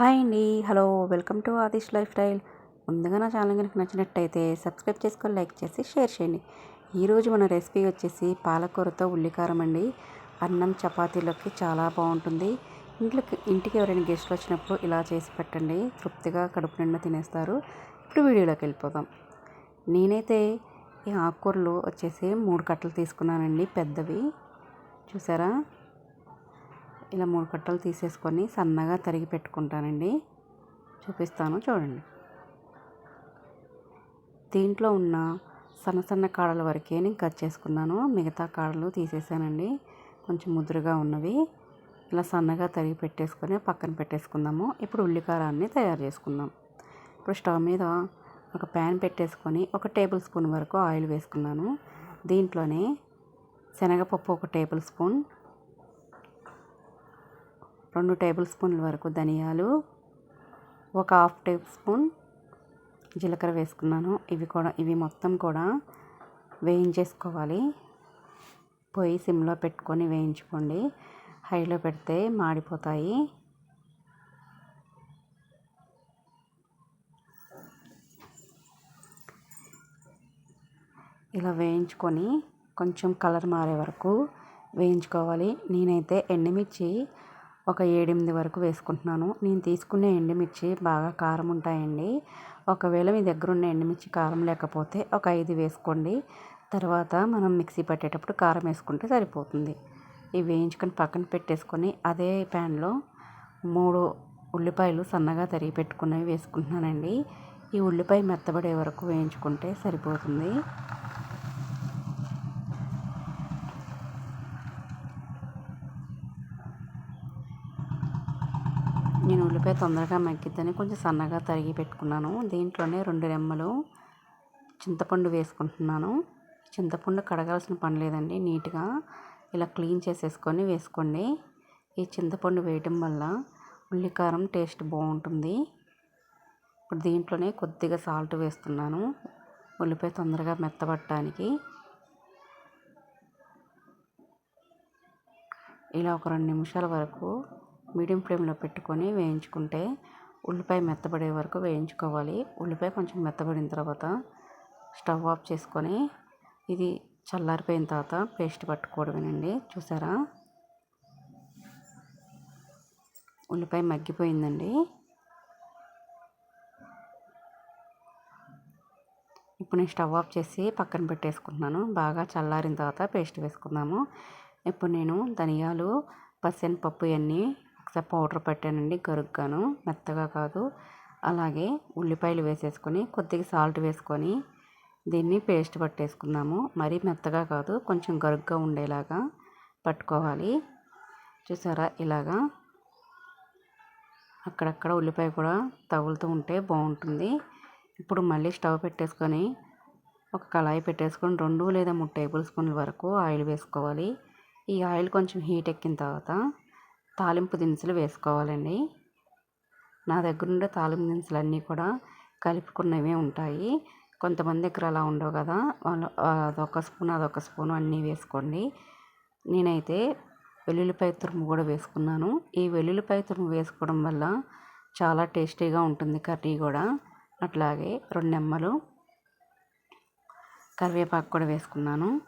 Hi అండి. Hello welcome to Adish life style. ముందుగా నా ఛానల్ కనుక నచ్చినట్టయితే సబ్స్క్రైబ్ చేసుకొని లైక్ చేసి షేర్ చేయండి. ఈరోజు మన రెసిపీ వచ్చేసి పాలకూరతో ఉల్లికారం అండి. అన్నం చపాతీలోకి చాలా బాగుంటుంది. ఇంట్లోకి ఇంటికి ఎవరైనా గెస్ట్లు వచ్చినప్పుడు ఇలా చేసి పెట్టండి. తృప్తిగా కడుపు నిండా తినేస్తారు. ఇప్పుడు వీడియోలోకి వెళ్ళిపోదాం. నేనైతే ఈ ఆకుకూరలు వచ్చేసి మూడు కట్టలు తీసుకున్నానండి. పెద్దవి. చూసారా? ఇలా మూడు కట్టలు తీసేసుకొని సన్నగా తరిగి పెట్టుకుంటానండి. చూపిస్తాను చూడండి. దీంట్లో ఉన్న సన్న సన్న కాడల వరకే నేను కట్ చేసుకున్నాను. మిగతా కాడలు తీసేసానండి. కొంచెం ముదురుగా ఉన్నవి. ఇలా సన్నగా తరిగి పెట్టేసుకొని పక్కన పెట్టేసుకుందాము. ఇప్పుడు ఉల్లికారాన్ని తయారు చేసుకుందాం. ఇప్పుడు స్టవ్ మీద ఒక ప్యాన్ పెట్టేసుకొని ఒక టేబుల్ స్పూన్ వరకు ఆయిల్ వేసుకున్నాను. దీంట్లోనే శనగపప్పు ఒక టేబుల్ స్పూన్ రెండు టేబుల్ స్పూన్ల వరకు ధనియాలు ఒక హాఫ్ టేబుల్ స్పూన్ జీలకర్ర వేసుకున్నాను. ఇవి కూడా ఇవి మొత్తం కూడా వేయించేసుకోవాలి. పొయ్యి సిమ్లో పెట్టుకొని వేయించుకోండి. హైలో పెడితే మాడిపోతాయి. ఇలా వేయించుకొని కొంచెం కలర్ మారే వరకు వేయించుకోవాలి. నేనైతే ఎండుమిర్చి ఒక ఏడెనిమిది వరకు వేసుకుంటున్నాను. నేను తీసుకునే ఎండుమిర్చి బాగా కారం ఉంటాయండి. ఒకవేళ మీ దగ్గర ఉన్న ఎండుమిర్చి కారం లేకపోతే ఒక ఐదు వేసుకోండి. తర్వాత మనం మిక్సీ పట్టేటప్పుడు కారం వేసుకుంటే సరిపోతుంది. ఇవి వేయించుకొని పక్కన పెట్టేసుకొని అదే ప్యాన్లో మూడు ఉల్లిపాయలు సన్నగా తరిగి పెట్టుకున్నవి వేసుకుంటున్నానండి. ఈ ఉల్లిపాయ మెత్తబడే వరకు వేయించుకుంటే సరిపోతుంది. నేను ఉల్లిపాయ తొందరగా మగ్గిద్దని కొంచెం సన్నగా తరిగి పెట్టుకున్నాను. దీంట్లోనే రెండు రెమ్మలు చింతపండు వేసుకుంటున్నాను. చింతపండు కడగాల్సిన పని లేదండి నీట్గా ఇలా క్లీన్ చేసేసుకొని వేసుకోండి. ఈ చింతపండు వేయటం వల్ల ఉల్లికారం టేస్ట్ బాగుంటుంది. ఇప్పుడు దీంట్లోనే కొద్దిగా సాల్ట్ వేస్తున్నాను ఉల్లిపాయ తొందరగా మెత్తబట్టడానికి. ఇలా ఒక రెండు నిమిషాల వరకు మీడియం ఫ్లేమ్లో పెట్టుకొని వేయించుకుంటే ఉల్లిపాయ మెత్తబడే వరకు వేయించుకోవాలి. ఉల్లిపాయ కొంచెం మెత్తబడిన తర్వాత స్టవ్ ఆఫ్ చేసుకొని ఇది చల్లారిపోయిన తర్వాత పేస్ట్ పట్టుకోవడమేనండి. చూసారా? ఉల్లిపాయ మగ్గిపోయిందండి. ఇప్పుడు నేను స్టవ్ ఆఫ్ చేసి పక్కన పెట్టేసుకుంటున్నాను. బాగా చల్లారిన తర్వాత పేస్ట్ వేసుకుందాము. ఇప్పుడు నేను ధనియాలు పప్పు ఇవన్నీ ఒకసారి పౌడర్ పెట్టానండి గరుగ్గాను మెత్తగా కాదు. అలాగే ఉల్లిపాయలు వేసేసుకొని కొద్దిగా సాల్ట్ వేసుకొని దీన్ని పేస్ట్ పట్టేసుకున్నాము మరీ మెత్తగా కాదు కొంచెం గరుగ్గా ఉండేలాగా పట్టుకోవాలి. చూసారా? ఇలాగా అక్కడక్కడ ఉల్లిపాయ కూడా తగులుతూ ఉంటే బాగుంటుంది. ఇప్పుడు మళ్ళీ స్టవ్ పెట్టేసుకొని ఒక కళాయి పెట్టేసుకొని రెండు లేదా మూడు టేబుల్ స్పూన్ల వరకు ఆయిల్ వేసుకోవాలి. ఈ ఆయిల్ కొంచెం హీట్ ఎక్కిన తర్వాత తాలింపు దినుసులు వేసుకోవాలండి. నా దగ్గర ఉండే తాలింపు దినుసులు అన్నీ కూడా కలుపుకున్నవే ఉంటాయి. కొంతమంది దగ్గర అలా ఉండవు కదా. వాళ్ళు అదొక స్పూన్ అదొక స్పూన్ అన్నీ వేసుకోండి. నేనైతే వెల్లుల్లిపాయ తురుము కూడా వేసుకున్నాను. ఈ వెల్లుల్లిపాయ తురుము వేసుకోవడం వల్ల చాలా టేస్టీగా ఉంటుంది కర్రీ కూడా. అట్లాగే రెండు నెమ్మలు కరివేపాకు కూడా వేసుకున్నాను.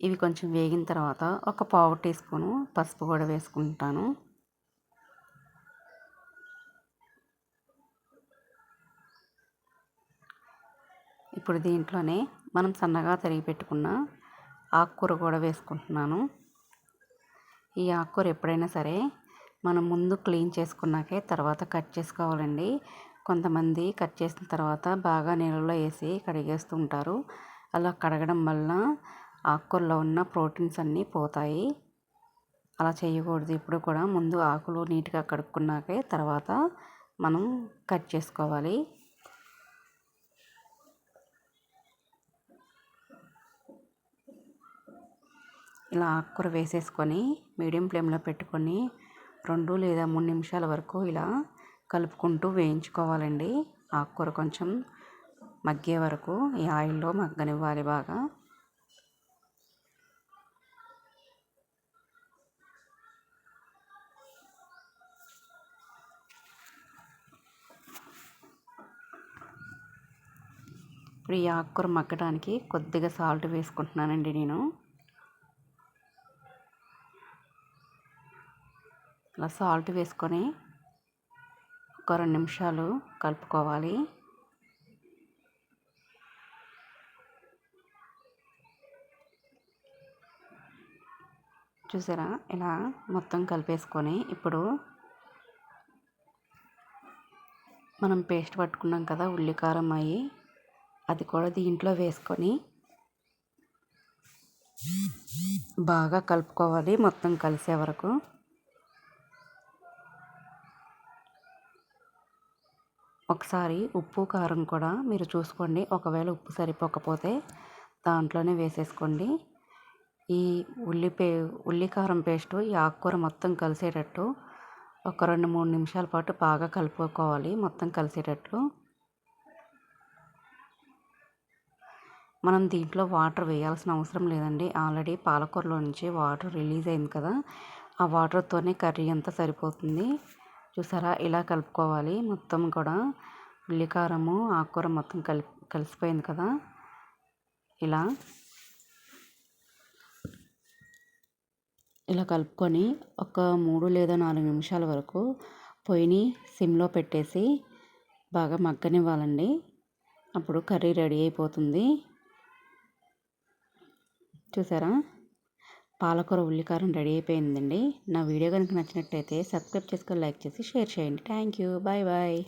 ఇవి కొంచెం వేగిన తర్వాత ఒక పావు టీ స్పూను పసుపు కూడా వేసుకుంటాను. ఇప్పుడు దీంట్లోనే మనం సన్నగా తరిగి పెట్టుకున్న ఆకుకూర కూడా వేసుకుంటున్నాను. ఈ ఆకుకూర ఎప్పుడైనా సరే మనం ముందు క్లీన్ చేసుకున్నాకే తర్వాత కట్ చేసుకోవాలండి. కొంతమంది కట్ చేసిన తర్వాత బాగా నీళ్ళలో వేసి కడిగేస్తూ ఉంటారు. అలా కడగడం వలన ఆకుకూరలో ఉన్న ప్రోటీన్స్ అన్నీ పోతాయి. అలా చేయకూడదు. ఇప్పుడు కూడా ముందు ఆకులు నీట్గా కడుక్కున్నాకే తర్వాత మనం కట్ చేసుకోవాలి. ఇలా ఆకుకూర వేసేసుకొని మీడియం ఫ్లేమ్లో పెట్టుకొని రెండు లేదా మూడు నిమిషాల వరకు ఇలా కలుపుకుంటూ వేయించుకోవాలండి. ఆకుకూర కొంచెం మగ్గే వరకు ఈ ఆయిల్లో మగ్గనివ్వాలి బాగా. ఇప్పుడు ఈ ఆకుకూర మగ్గడానికి కొద్దిగా సాల్ట్ వేసుకుంటున్నానండి నేను. అలా సాల్ట్ వేసుకొని ఒక రెండు నిమిషాలు కలుపుకోవాలి. చూసారా? ఇలా మొత్తం కలిపేసుకొని ఇప్పుడు మనం పేస్ట్ పట్టుకున్నాం కదా ఉల్లికారం అయ్యి అది కూడా దీంట్లో వేసుకొని బాగా కలుపుకోవాలి మొత్తం కలిసే వరకు. ఒకసారి ఉప్పు కారం కూడా మీరు చూసుకోండి. ఒకవేళ ఉప్పు సరిపోకపోతే దాంట్లోనే వేసేసుకోండి. ఈ ఉల్లి పే ఉల్లి కారం పేస్టు ఈ ఆకుకూర మొత్తం కలిసేటట్టు ఒక రెండు మూడు నిమిషాల పాటు బాగా కలుపుకోవాలి మొత్తం కలిసేటట్లు మనం దీంట్లో వాటర్ వేయాల్సిన అవసరం లేదండి. ఆల్రెడీ పాలకూరలో నుంచి వాటర్ రిలీజ్ అయింది కదా ఆ వాటర్తోనే కర్రీ అంతా సరిపోతుంది. చూసారా? ఇలా కలుపుకోవాలి. మొత్తం కూడా ఉల్లికారము ఆకుకూర మొత్తం కలిపి కలిసిపోయింది కదా? ఇలా. ఇలా కలుపుకొని ఒక మూడు లేదా నాలుగు నిమిషాల వరకు పొయ్యిని సిమ్లో పెట్టేసి బాగా మగ్గనివ్వాలండి. అప్పుడు కర్రీ రెడీ అయిపోతుంది. చూసారా? పాలకూర ఉల్లికారం రెడీ అయిపోయిందండి. నా వీడియో కనుక నచ్చినట్టయితే సబ్స్క్రైబ్ చేసుకొని లైక్ చేసి షేర్ చేయండి. Thank you bye bye.